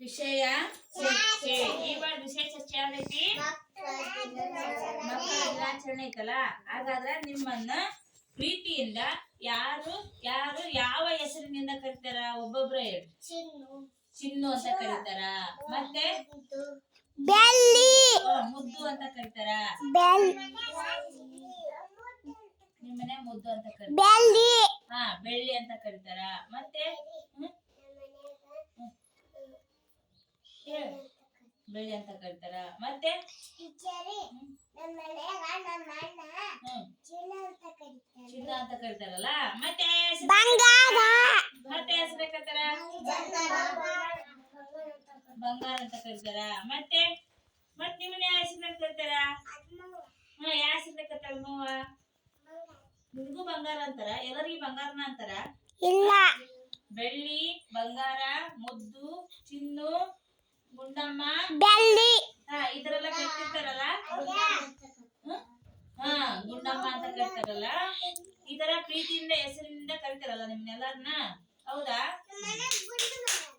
ವಿಷಯ ಚರ್ಚೆ. ಇವಾಗ ವಿಷಯ ಚರ್ಚೆ ಯಾವ್ದೈತಿ? ಮಕ್ಕಳ ದಿನಾಚರಣೆ ಐತಲ್ಲ? ಹಾಗಾದ್ರೆ ನಿಮ್ಮನ್ನ ಪ್ರೀತಿಯಿಂದ ಯಾರು ಯಾರು ಯಾವ ಹೆಸರಿನಿಂದ ಕರಿತಾರ? ಒಬ್ಬೊಬ್ರ ಹೇಳಿ. ಚಿನ್ನು. ಅಂತ ಕರೀತಾರ. ಮತ್ತೆ? ಮುದ್ದು ಅಂತ ಕರೀತಾರ. ಬೆಲ್ ನಿಮ್ಮನೆ ಮುದ್ದು ಅಂತ ಕರೀತಾರ. ಬೆಳ್ಳಿ. ಹಾ ಬೆಳ್ಳಿ ಅಂತ ಕರೀತಾರ. ಮತ್ತೆ? ಬೆಳ್ಳಿ ಅಂತ ಕರೀತಾರ. ಮತ್ತೆ? ಚಿನ್ನ ಅಂತ ಕರೀತಾರಲ್ಲ. ಮತ್ತೆ? ಬಂಗಾರ. ಮತ್ತೆ ಹೆಸರು ಕರೀತಾರ? ಬಂಗಾರ ಅಂತ ಕರೀತಾರ. ಮತ್ತೆ? ಮತ್ತೆ ನಿಮ್ಮನ್ನ ಯಾವ ಹೆಸರು ಕರೀತಾರ? ಹಾ ಯಾವ ಹೆಸರು ಕರೀತಾರ ನೋವ ನಿಮ್ಗೂ ಬಂಗಾರ ಅಂತಾರ? ಎಲ್ಲರಿಗೂ ಬಂಗಾರನ ಅಂತಾರ? ಇಲ್ಲ. ಬೆಳ್ಳಿ ಬಂಗಾರ ಮುದ್ದು ಚಿನ್ನು ಗುಂಡಮ್ಮ ಬೆಳ್ಳಿ. ಹಾ ಇದರೆಲ್ಲ ಕರಿತಿರ್ತಾರಲ್ಲ? ಹಾ ಗುಂಡಮ್ಮ ಅಂತ ಕರಿತಾರಲ್ಲ ಈ ತರ ಪ್ರೀತಿಯಿಂದ ಹೆಸರಿನಿಂದ ಕರಿತಾರಲ್ಲ ನಿಮ್ನೆಲ್ಲರನ್ನ ಹೌದಾ?